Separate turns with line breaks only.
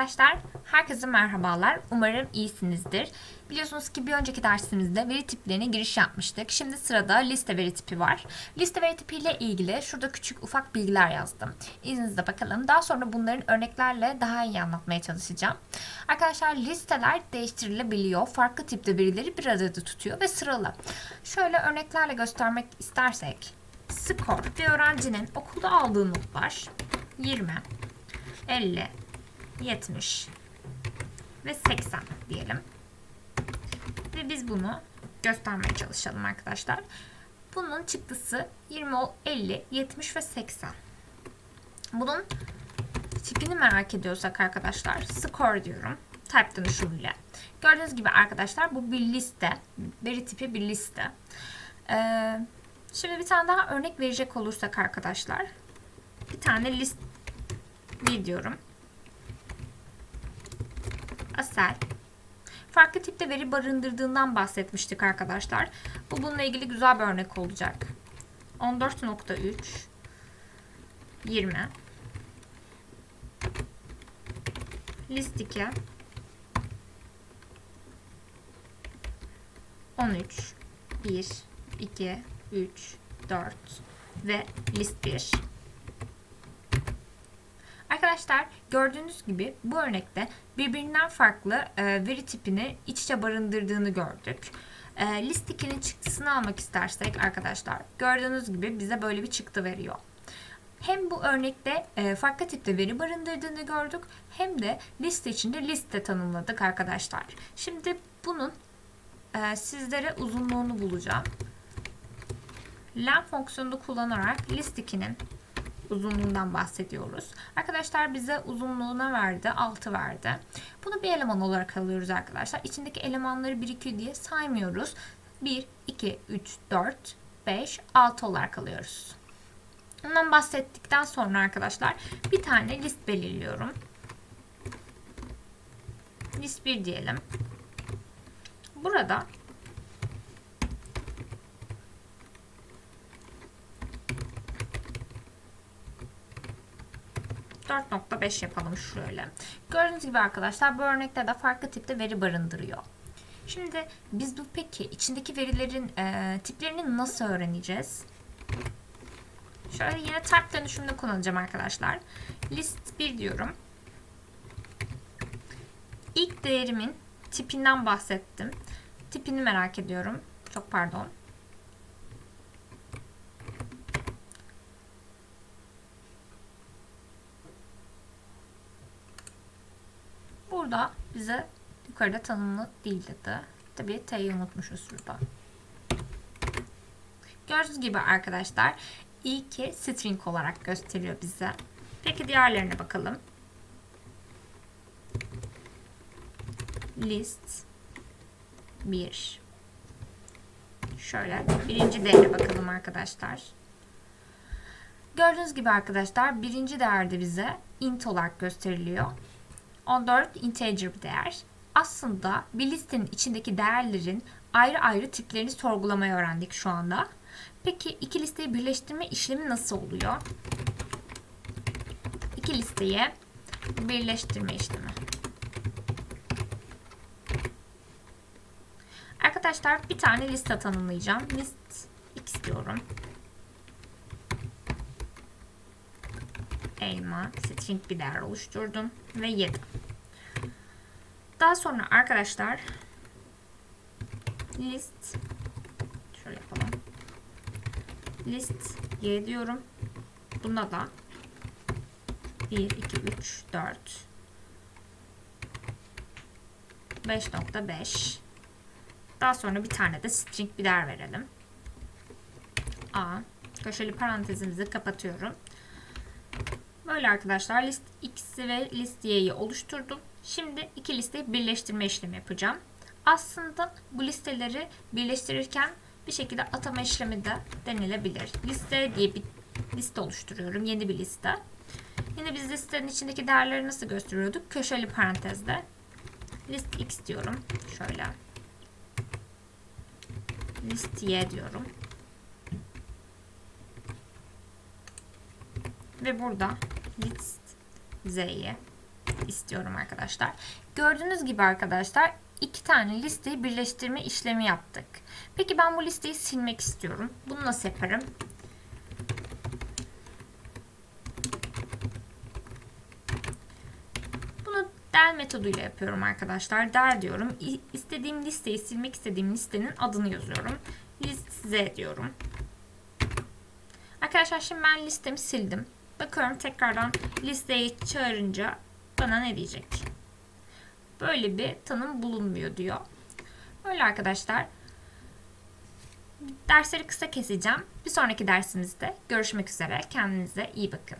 Arkadaşlar herkese merhabalar. Umarım iyisinizdir. Biliyorsunuz ki bir önceki dersimizde veri tiplerine giriş yapmıştık. Şimdi sırada liste veri tipi var. Liste veri tipi ile ilgili şurada küçük ufak bilgiler yazdım. İzninizle bakalım. Daha sonra bunların örneklerle daha iyi anlatmaya çalışacağım. Arkadaşlar listeler değiştirilebiliyor. Farklı tipte verileri bir arada tutuyor ve sıralı. Şöyle örneklerle göstermek istersek. Skor bir öğrencinin okulda aldığı notlar 20, 50, 70 ve 80 diyelim. Ve biz bunu göstermeye çalışalım arkadaşlar. Bunun çıktısı 20, 50, 70 ve 80. Bunun tipini merak ediyorsak arkadaşlar score diyorum. Type dönüşümüyle. Gördüğünüz gibi arkadaşlar bu bir liste. Veri tipi bir liste. Ee, şimdi bir tane daha örnek verecek olursak arkadaşlar. Bir tane list diyorum. Asel. Farklı tipte veri barındırdığından bahsetmiştik arkadaşlar. Bu bununla ilgili güzel bir örnek olacak. 14.3 20 List 2 13 1 2 3 4 ve list 1 Arkadaşlar gördüğünüz gibi bu örnekte birbirinden farklı e, veri tipini iç içe barındırdığını gördük. E, list 2'nin çıktısını almak istersek arkadaşlar gördüğünüz gibi bize böyle bir çıktı veriyor. Hem bu örnekte e, farklı tipte veri barındırdığını gördük hem de liste içinde liste tanımladık arkadaşlar. Şimdi bunun e, sizlere uzunluğunu bulacağım. Len fonksiyonunu kullanarak list 2'nin uzunluğundan bahsediyoruz. Arkadaşlar bize uzunluğuna verdi, 6 verdi. Bunu bir eleman olarak alıyoruz arkadaşlar. İçindeki elemanları 1, 2 diye saymıyoruz. 1, 2, 3, 4, 5, 6 olarak alıyoruz. Bundan bahsettikten sonra arkadaşlar bir tane list belirliyorum. List 1 diyelim. Burada 4.5 yapalım şöyle. Gördüğünüz gibi arkadaşlar bu örnekte de farklı tipte veri barındırıyor. Şimdi biz bu peki içindeki verilerin e, tiplerini nasıl öğreneceğiz? Şöyle yine type dönüşümünü kullanacağım arkadaşlar. List 1 diyorum. İlk değerimin tipinden bahsettim. Tipini merak ediyorum. Çok pardon. Burada bize yukarıda tanımlı değil dedi. Tabii T'yi unutmuşuz şurada. Gördüğünüz gibi arkadaşlar i2 string olarak gösteriyor bize. Peki diğerlerine bakalım. List 1 Şöyle birinci değere bakalım arkadaşlar. Gördüğünüz gibi arkadaşlar birinci değerde bize int olarak gösteriliyor. 14 integer bir değer. Aslında bir listenin içindeki değerlerin ayrı ayrı tiplerini sorgulamayı öğrendik şu anda. Peki iki listeyi birleştirme işlemi nasıl oluyor? İki listeyi birleştirme işlemi. Arkadaşlar bir tane liste tanımlayacağım. List x diyorum. Elma string bir değer oluşturdum ve yedim. Daha sonra arkadaşlar list şöyle yapalım. List y diyorum. Buna da 1 2 3 4 5.5 daha sonra bir tane de string bir değer verelim. A köşeli parantezimizi kapatıyorum. Böyle arkadaşlar list x'i ve list y'yi oluşturdum. Şimdi iki listeyi birleştirme işlemi yapacağım. Aslında bu listeleri birleştirirken bir şekilde atama işlemi de denilebilir. Liste diye bir liste oluşturuyorum. Yeni bir liste. Yine biz listenin içindeki değerleri nasıl gösteriyorduk? Köşeli parantezde. List x diyorum. Şöyle. List y diyorum. Ve burada list z'ye istiyorum arkadaşlar. Gördüğünüz gibi arkadaşlar iki tane listeyi birleştirme işlemi yaptık. Peki ben bu listeyi silmek istiyorum. Bunu nasıl yaparım? Bunu del metoduyla yapıyorum arkadaşlar. Del diyorum. İstediğim listeyi silmek istediğim listenin adını yazıyorum. List Z diyorum. Arkadaşlar şimdi ben listemi sildim. Bakıyorum tekrardan listeyi çağırınca bana ne diyecek? Böyle bir tanım bulunmuyor diyor. Öyle arkadaşlar. Dersleri kısa keseceğim. Bir sonraki dersimizde görüşmek üzere. Kendinize iyi bakın.